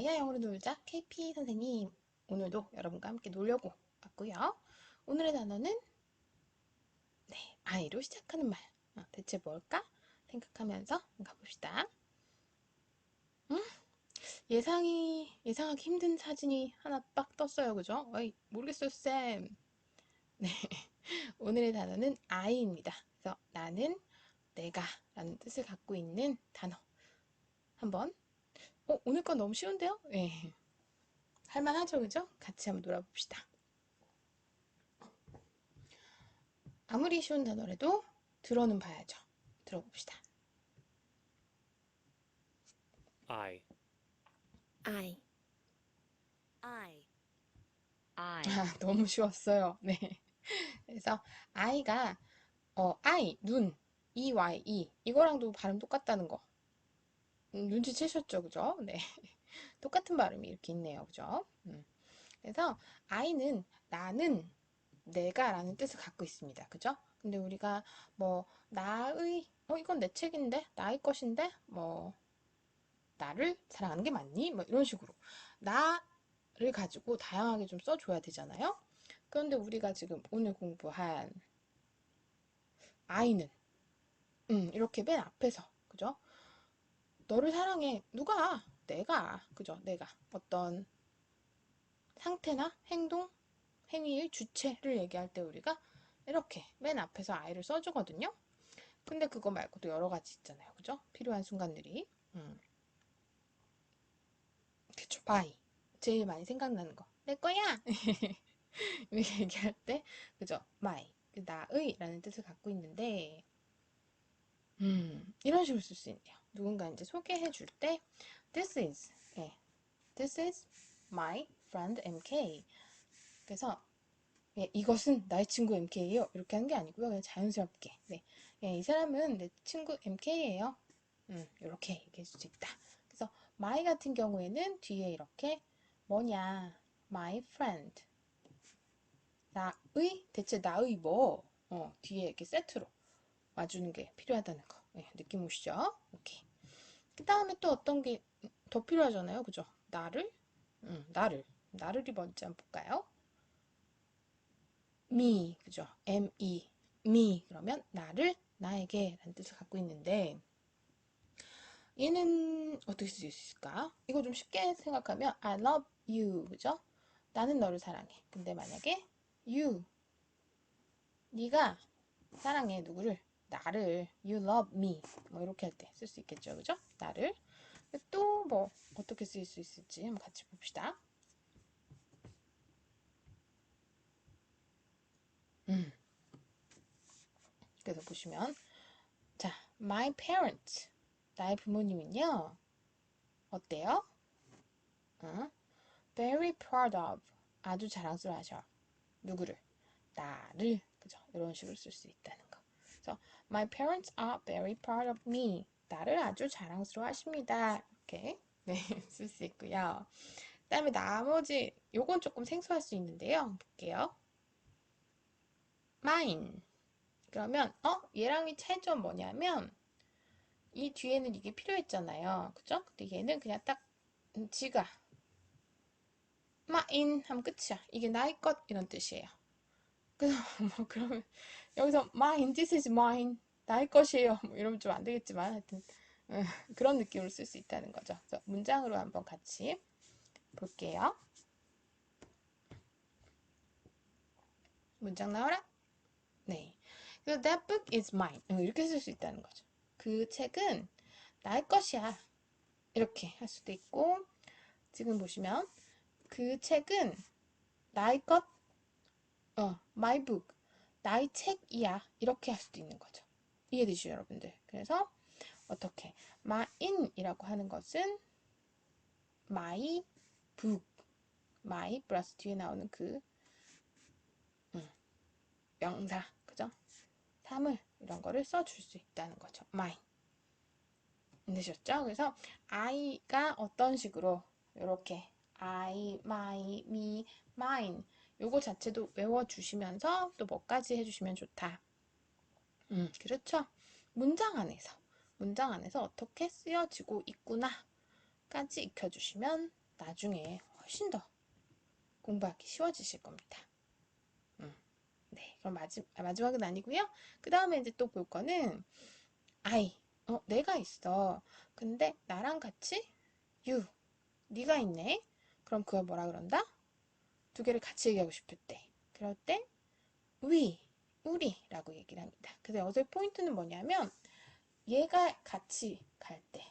아이야 영어로 놀자 KP 선생님 오늘도 여러분과 함께 놀려고 왔고요. 오늘의 단어는 네 아이로 시작하는 말 어, 대체 뭘까 생각하면서 가봅시다. 음? 예상이 예상하기 힘든 사진이 하나 빡 떴어요, 그죠? 어이, 모르겠어요, 쌤. 네 오늘의 단어는 I입니다. 그래서 나는 내가라는 뜻을 갖고 있는 단어 한번 어, 오늘 건 너무 쉬운데요? 네. 할만하죠, 그죠? 같이 한번 놀아봅시다. 아무리 쉬운 단어라도 들어는 봐야죠. 들어봅시다. I, I, I, I, 아, 너무 쉬웠어요. 네. 그래서 I가 어, I, 눈, EY, E 이거랑도 발음 똑같다는 거. 음, 눈치채셨죠, 그죠? 네. 똑같은 발음이 이렇게 있네요, 그죠? 음. 그래서 I는 나는 내가라는 뜻을 갖고 있습니다, 그죠? 근데 우리가 뭐 나의 어 이건 내 책인데 나의 것인데 뭐 나를 사랑하는 게 맞니? 뭐 이런 식으로 나를 가지고 다양하게 좀 써줘야 되잖아요. 그런데 우리가 지금 오늘 공부한 아이는 음, 이렇게 맨 앞에서 그죠? 너를 사랑해. 누가? 내가. 그죠? 내가. 어떤 상태나 행동, 행위의 주체를 얘기할 때 우리가 이렇게 맨 앞에서 아이를 써주거든요. 근데 그거 말고도 여러 가지 있잖아요. 그죠? 필요한 순간들이. 음. 그쵸. 아이. 제일 많이 생각나는 거. 내 거야! 이렇게 얘기할 때, 그죠? 그 나의 라는 뜻을 갖고 있는데, 음, 이런 식으로 쓸 수 있네요. 누군가 이제 소개해 줄 때, this is, 예, this is my friend MK. 그래서, 예, 이것은 나의 친구 MK예요. 이렇게 하는 게 아니고요. 그냥 자연스럽게. 네. 예, 이 사람은 내 친구 MK예요. 음, 이렇게 얘기해 줄 수 있다. 그래서 my 같은 경우에는 뒤에 이렇게 뭐냐, my friend. 나의, 대체 나의 뭐, 어, 뒤에 이렇게 세트로 와주는 게 필요하다는 거. 예, 느낌 오시죠? 오케이. 그 다음에 또 어떤 게 더 필요하잖아요. 그죠? 나를, 음, 나를. 나를이 뭔지 한번 볼까요? me, 그죠? me, me. 그러면 나를, 나에게 라는 뜻을 갖고 있는데, 얘는 어떻게 쓸 수 있을까? 이거 좀 쉽게 생각하면 I love you, 그죠? 나는 너를 사랑해. 근데 만약에 you, 네가 사랑해 누구를? 나를 you love me 뭐 이렇게 할 때 쓸 수 있겠죠, 그죠? 나를 또 뭐 어떻게 쓰일 수 있을지 한번 같이 봅시다. 음. 그래서 보시면 자, my parents 나의 부모님은요 어때요? 어? very proud of 아주 자랑스러워하셔 누구를? 나를 그죠? 이런 식으로 쓸 수 있다는 거. 그래서 my parents are very proud of me. 나를 아주 자랑스러워 하십니다. 이렇게 네, 쓸 수 있고요. 그 다음에 나머지 요건 조금 생소할 수 있는데요. 볼게요. mine. 그러면 어 얘랑이 차이점 뭐냐면 이 뒤에는 이게 필요했잖아요. 그죠? 근데 얘는 그냥 딱 음, 지가 mine 하면 끝이야. 이게 나의 것 이런 뜻이에요. 그래서 뭐 그러면 여기서 mine, this is mine, 나의 것이에요. 뭐 이러면 좀 안 되겠지만 하여튼 음, 그런 느낌으로 쓸 수 있다는 거죠. 그래서 문장으로 한번 같이 볼게요. 문장 나와라. 네. 그래서 that book is mine. 어, 이렇게 쓸 수 있다는 거죠. 그 책은 나의 것이야. 이렇게 할 수도 있고 지금 보시면 그 책은 나의 것 어, my book. 나의 책이야. 이렇게 할 수도 있는 거죠. 이해되시죠, 여러분들? 그래서 어떻게 mine이라고 하는 것은 my book. my 플러스 뒤에 나오는 그 음, 명사, 그죠? 사물 이런 거를 써줄 수 있다는 거죠. mine. 되셨죠? 그래서 I가 어떤 식으로 이렇게 I, my, me, mine 요거 자체도 외워주시면서 또 뭐까지 해주시면 좋다. 음, 그렇죠. 문장 안에서 문장 안에서 어떻게 쓰여지고 있구나 까지 익혀주시면 나중에 훨씬 더 공부하기 쉬워지실 겁니다. 음. 네, 그럼 마지, 아, 마지막은 아니고요. 그 다음에 이제 또 볼 거는 I. 어, 내가 있어. 근데 나랑 같이 you. 네가 있네. 그럼 그걸 뭐라 그런다? 두 개를 같이 얘기하고 싶을 때. 그럴 때 we, 우리라고 얘기를 합니다. 그래서 여기서 포인트는 뭐냐면 얘가 같이 갈 때,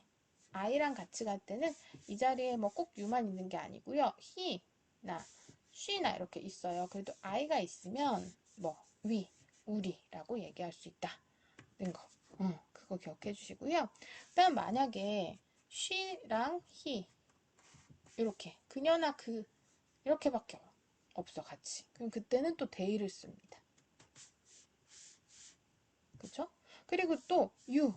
I랑 같이 갈 때는 이 자리에 뭐꼭 you만 있는 게 아니고요. he나 she나 이렇게 있어요. 그래도 I가 있으면 뭐 we, 우리라고 얘기할 수 있다는 거. 어, 그거 기억해 주시고요. 그다음 만약에 she랑 he 이렇게 그녀나 그 이렇게밖에 없어 같이. 그럼 그때는 또 they를 씁니다. 그쵸? 그리고 또 you.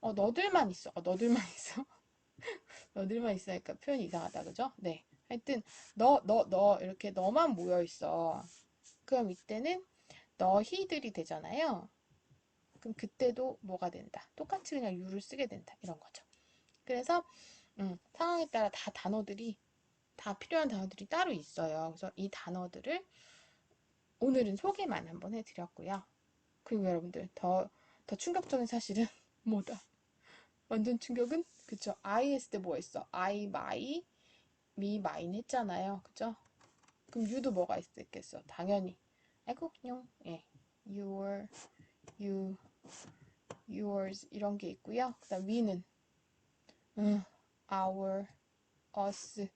어, 너들만 있어. 어, 너들만 있어. 너들만 있으니까 표현이 이상하다. 그죠? 네. 하여튼 너, 너, 너 이렇게 너만 모여 있어. 그럼 이때는 너희들이 되잖아요. 그럼 그때도 뭐가 된다? 똑같이 그냥 you를 쓰게 된다. 이런 거죠. 그래서 음, 상황에 따라 다 단어들이 다 필요한 단어들이 따로 있어요. 그래서 이 단어들을 오늘은 소개만 한번 해드렸고요. 그리고 여러분들 더, 더 충격적인 사실은 뭐다? 완전 충격은 그쵸? I 했을 때뭐 했어? I, my, me, mine 했잖아요. 그죠? 그럼 you도 뭐가 있겠어? 당연히 아이고 용 예, your, you, yours 이런 게 있고요. 그 다음 we는 음, our, us,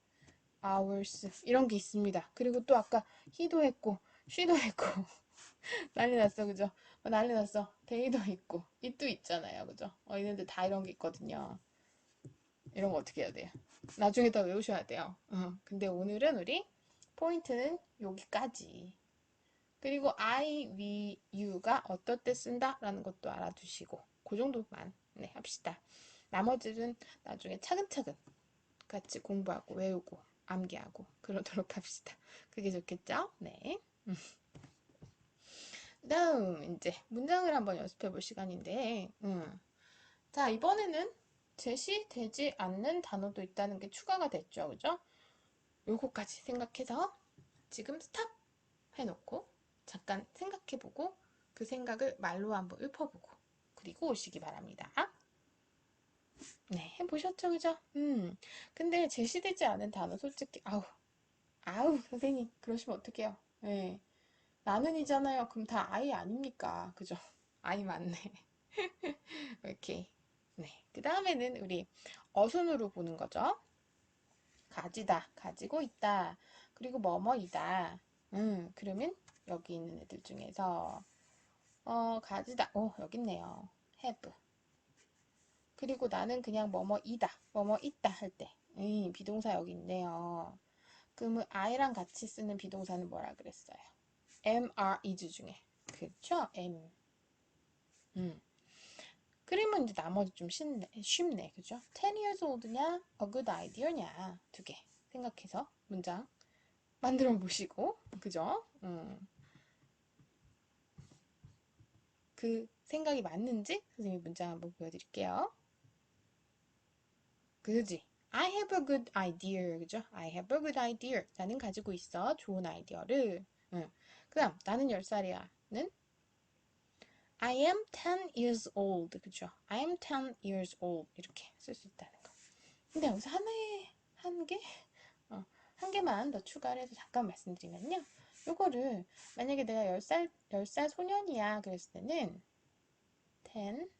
ours 이런 게 있습니다. 그리고 또 아까 he도 했고 she도 했고 난리 났어 그죠? 어, 난리 났어. 데이도 있고 it도 있잖아요 그죠? 어, 얘네들 다 이런 게 있거든요. 이런 거 어떻게 해야 돼요? 나중에 다 외우셔야 돼요. 어, 근데 오늘은 우리 포인트는 여기까지. 그리고 I, we, you가 어떨 때 쓴다라는 것도 알아두시고 그 정도만 네, 합시다. 나머지는 나중에 차근차근 같이 공부하고 외우고 암기하고 그러도록 합시다. 그게 좋겠죠? 네. 음. 다음 이제 문장을 한번 연습해 볼 시간인데 음. 자 이번에는 제시되지 않는 단어도 있다는 게 추가가 됐죠. 그죠? 요거까지 생각해서 지금 스탑 해놓고 잠깐 생각해보고 그 생각을 말로 한번 읊어보고 그리고 오시기 바랍니다. 네, 해보셨죠, 그죠? 음, 근데 제시되지 않은 단어 솔직히 아우, 아우, 선생님 그러시면 어떡해요? 네, 나는이잖아요. 그럼 다 아이 아닙니까? 그죠? 아이 맞네. 오케이. 네, 그 다음에는 우리 어순으로 보는 거죠. 가지다, 가지고 있다, 그리고 뭐뭐이다. 음, 그러면 여기 있는 애들 중에서 어, 가지다. 오, 여기 있네요. have. 그리고 나는 그냥 뭐뭐이다, 뭐뭐 있다 할 때, 음, 비동사 여기 있네요. 그러면 I랑 같이 쓰는 비동사는 뭐라 그랬어요? am, are, is 중에. 그렇죠? am. 음. 그러면 이제 나머지 좀 쉽네, 쉽네. 그죠? 10 years old냐, a good idea냐. 두 개 생각해서 문장 만들어 보시고. 그죠? 음. 그 생각이 맞는지 선생님이 문장 한번 보여드릴게요. 그지? I have a good idea. 그죠? I have a good idea. 나는 가지고 있어. 좋은 아이디어를. 응. 그 다음, 나는 10살이야. 는 I am 10 years old. 그죠? I am 10 years old. 이렇게 쓸 수 있다는 거. 근데 여기서 하나에, 한 개? 어, 한 개만 더 추가를 해서 잠깐 말씀드리면요. 요거를, 만약에 내가 10살, 10살 소년이야. 그랬을 때는 10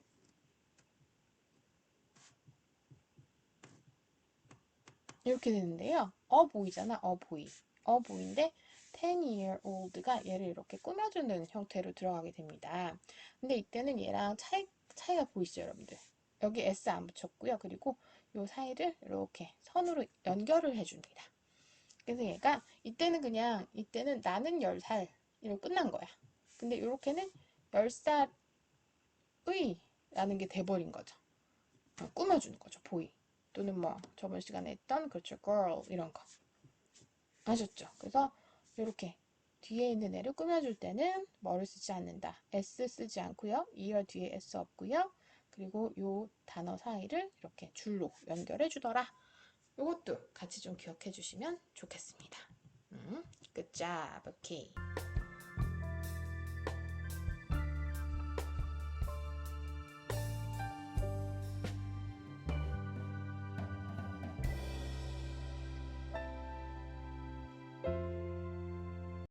이렇게 되는데요. 어 보이잖아. 어 보이. 어 보이인데 10 year old가 얘를 이렇게 꾸며주는 형태로 들어가게 됩니다. 근데 이때는 얘랑 차이, 차이가 보이시죠, 여러분들? 여기 s 안 붙였고요. 그리고 요 사이를 이렇게 선으로 연결을 해줍니다. 그래서 얘가 이때는 그냥 이때는 나는 10살 이로 끝난 거야. 근데 이렇게는 10살의 라는 게 돼버린 거죠. 어, 꾸며주는 거죠, 보이. 또는 뭐 저번 시간에 했던 그렇죠 girl 이런 거 아셨죠? 그래서 이렇게 뒤에 있는 애를 꾸며줄 때는 뭐를 쓰지 않는다 s 쓰지 않고요 ear 뒤에 s 없고요 그리고 요 단어 사이를 이렇게 줄로 연결해 주더라 이것도 같이 좀 기억해 주시면 좋겠습니다. 음, good job. 오케이.